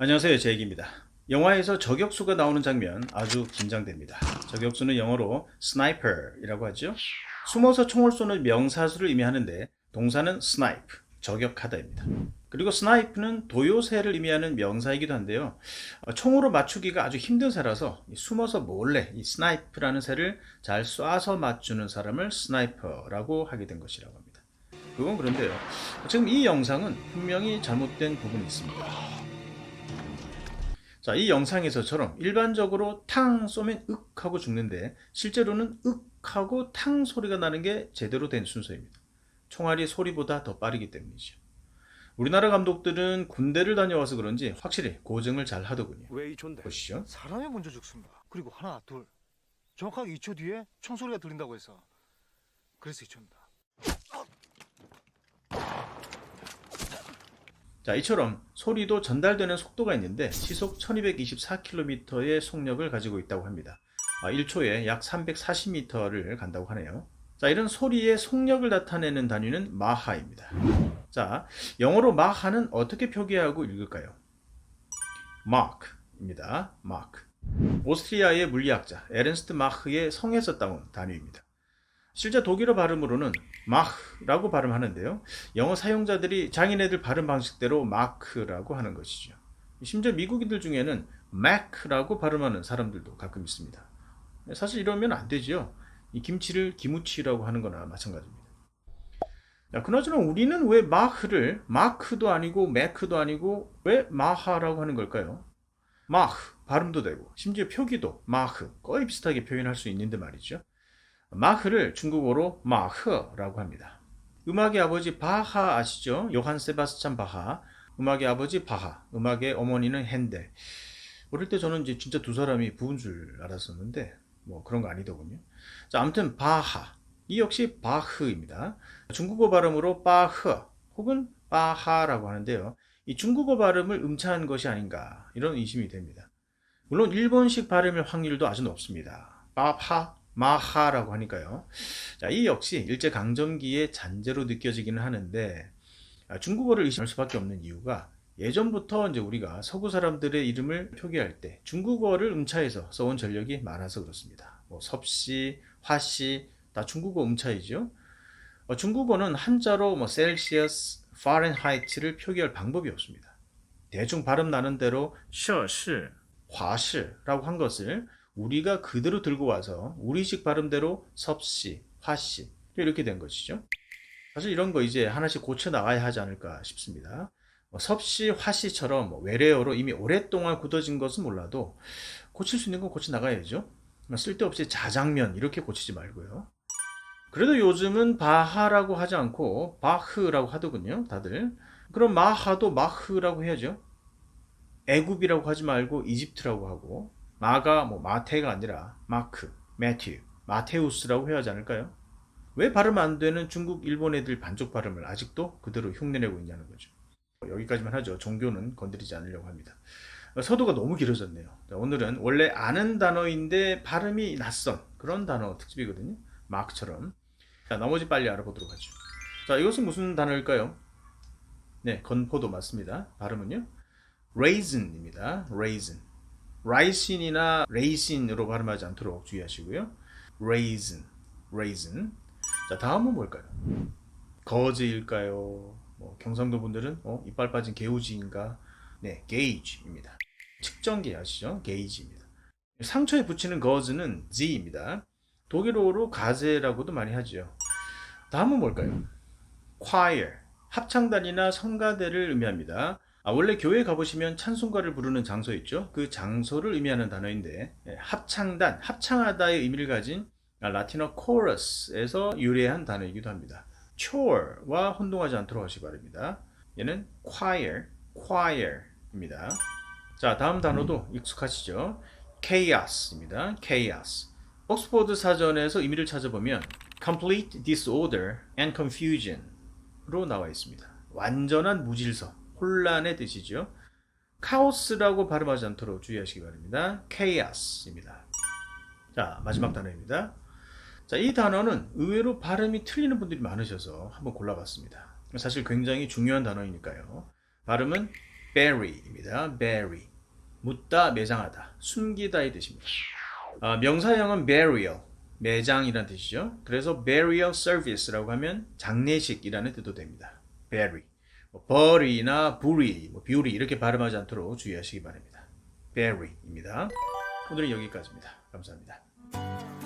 안녕하세요. 제이기입니다. 영화에서 저격수가 나오는 장면 아주 긴장됩니다. 저격수는 영어로 스나이퍼이라고 하죠. 숨어서 총을 쏘는 명사수를 의미하는데 동사는 snipe 저격하다입니다. 그리고 스나이프는 도요새를 의미하는 명사이기도 한데요. 어, 총으로 맞추기가 아주 힘든 새라서 이 숨어서 몰래 이 스나이프라는 새를 잘 쏴서 맞추는 사람을 스나이퍼라고 하게 된 것이라고 합니다. 그건 그런데요. 지금 이 영상은 분명히 잘못된 부분이 있습니다 자, 이 영상에서처럼 일반적으로 탕 쏘면 윽 하고 죽는데 실제로는 윽 하고 탕 소리가 나는 게 제대로 된 순서입니다. 총알이 소리보다 더 빠르기 때문이죠. 우리나라 감독들은 군대를 다녀와서 그런지 확실히 고증을 잘 하더군요. 왜 2초인데? 보시죠. 사람이 먼저 죽습니다. 그리고 하나, 둘. 정확하게 2초 뒤에 총소리가 들린다고 해서 그래서 2초입니다. 자, 이처럼 소리도 전달되는 속도가 있는데 시속 1224km의 속력을 가지고 있다고 합니다. 아, 1초에 약 340m를 간다고 하네요. 자, 이런 소리의 속력을 나타내는 단위는 마하입니다. 자, 영어로 마하는 어떻게 표기하고 읽을까요? 마크입니다. 마크. 오스트리아의 물리학자 에른스트 마흐의 성에서 따온 단위입니다. 실제 독일어 발음으로는 마흐라고 발음하는데요. 영어 사용자들이 장인애들 발음 방식대로 마크라고 하는 것이죠. 심지어 미국인들 중에는 맥라고 발음하는 사람들도 가끔 있습니다. 사실 이러면 안 되지요. 이 김치를 기무치라고 하는 거나 마찬가지입니다. 야, 그나저나 우리는 왜 마흐를 마크도 아니고 매크도 아니고 왜 마하라고 하는 걸까요? 마흐 발음도 되고 심지어 표기도 마흐 거의 비슷하게 표현할 수 있는데 말이죠. 마흐를 중국어로 마흐라고 합니다. 음악의 아버지 바하 아시죠? 요한 세바스찬 바하. 음악의 아버지 바하. 음악의 어머니는 핸델. 어릴 때 저는 이제 진짜 두 사람이 부은 줄 알았었는데 뭐 그런 거 아니더군요. 자, 아무튼 바하. 이 역시 바흐입니다. 중국어 발음으로 바흐 혹은 바하라고 하는데요. 이 중국어 발음을 음차한 것이 아닌가 이런 의심이 됩니다. 물론 일본식 발음일 확률도 아주 높습니다. 바하 마하라고 하니까요. 자, 이 역시 일제 강점기의 잔재로 느껴지기는 하는데 아, 중국어를 의심할 수밖에 없는 이유가 예전부터 이제 우리가 서구 사람들의 이름을 표기할 때 중국어를 음차해서 써온 전력이 많아서 그렇습니다. 뭐 섭씨, 화씨 다 중국어 음차이죠. 어, 중국어는 한자로 뭐 셀시어스, 파렌하이트를 표기할 방법이 없습니다. 대충 발음 나는 대로 셔시, 화시라고 한 것을 우리가 그대로 들고 와서 우리식 발음대로 섭씨, 화씨 이렇게 된 것이죠. 사실 이런 거 이제 하나씩 고쳐 나가야 하지 않을까 싶습니다. 뭐 섭씨, 화씨처럼 뭐 외래어로 이미 오랫동안 굳어진 것은 몰라도 고칠 수 있는 건 고쳐 나가야죠. 뭐 쓸데없이 자장면 이렇게 고치지 말고요. 그래도 요즘은 바하라고 하지 않고 바흐라고 하더군요, 다들. 그럼 마하도 마흐라고 해야죠. 애굽이라고 하지 말고 이집트라고 하고 마가 뭐 마테가 아니라 마크, 매튜, 마테우스라고 해야 하지 않을까요? 왜 발음 안 되는 중국, 일본 애들 반쪽 발음을 아직도 그대로 흉내내고 있냐는 거죠. 여기까지만 하죠. 종교는 건드리지 않으려고 합니다. 서도가 너무 길어졌네요. 자, 오늘은 원래 아는 단어인데 발음이 낯선 그런 단어 특집이거든요. 마크처럼. 자, 나머지 빨리 알아보도록 하죠. 자, 이것은 무슨 단어일까요? 네, 건포도 맞습니다. 발음은요. raisin입니다. raisin. 라이신이나 레이신으로 발음하지 않도록 주의하시고요. raisin. 자, 다음은 뭘까요? 거즈일까요? 뭐 경상도 분들은 어, 이빨 빠진 개우지인가? 네, gauge입니다. 측정기 아시죠? gauge입니다. 상처에 붙이는 거즈는 z입니다. 독일어로 가제라고도 많이 하죠. 다음은 뭘까요? choir, 합창단이나 성가대를 의미합니다. 아, 원래 교회 가보시면 찬송가를 부르는 장소 있죠? 그 장소를 의미하는 단어인데 예, 합창단, 합창하다의 의미를 가진 아, 라틴어 chorus에서 유래한 단어이기도 합니다. chore와 혼동하지 않도록 하시기 바랍니다. 얘는 choir, choir입니다. 자, 다음 단어도 익숙하시죠? chaos입니다. chaos. 옥스포드 사전에서 의미를 찾아보면 complete disorder and confusion으로 나와 있습니다. 완전한 무질서, 혼란의 뜻이죠. 카오스라고 발음하지 않도록 주의하시기 바랍니다. chaos입니다. 자, 마지막 단어입니다. 자, 이 단어는 의외로 발음이 틀리는 분들이 많으셔서 한번 골라봤습니다. 사실 굉장히 중요한 단어이니까요. 발음은 bury입니다. bury. 묻다, 매장하다, 숨기다의 뜻입니다. 아, 명사형은 burial, 매장이라는 뜻이죠. 그래서 burial service라고 하면 장례식이라는 뜻도 됩니다. bury. 뭐 bury나 bury, 뭐 bury 이렇게 발음하지 않도록 주의하시기 바랍니다. bury입니다. 오늘은 여기까지입니다. 감사합니다.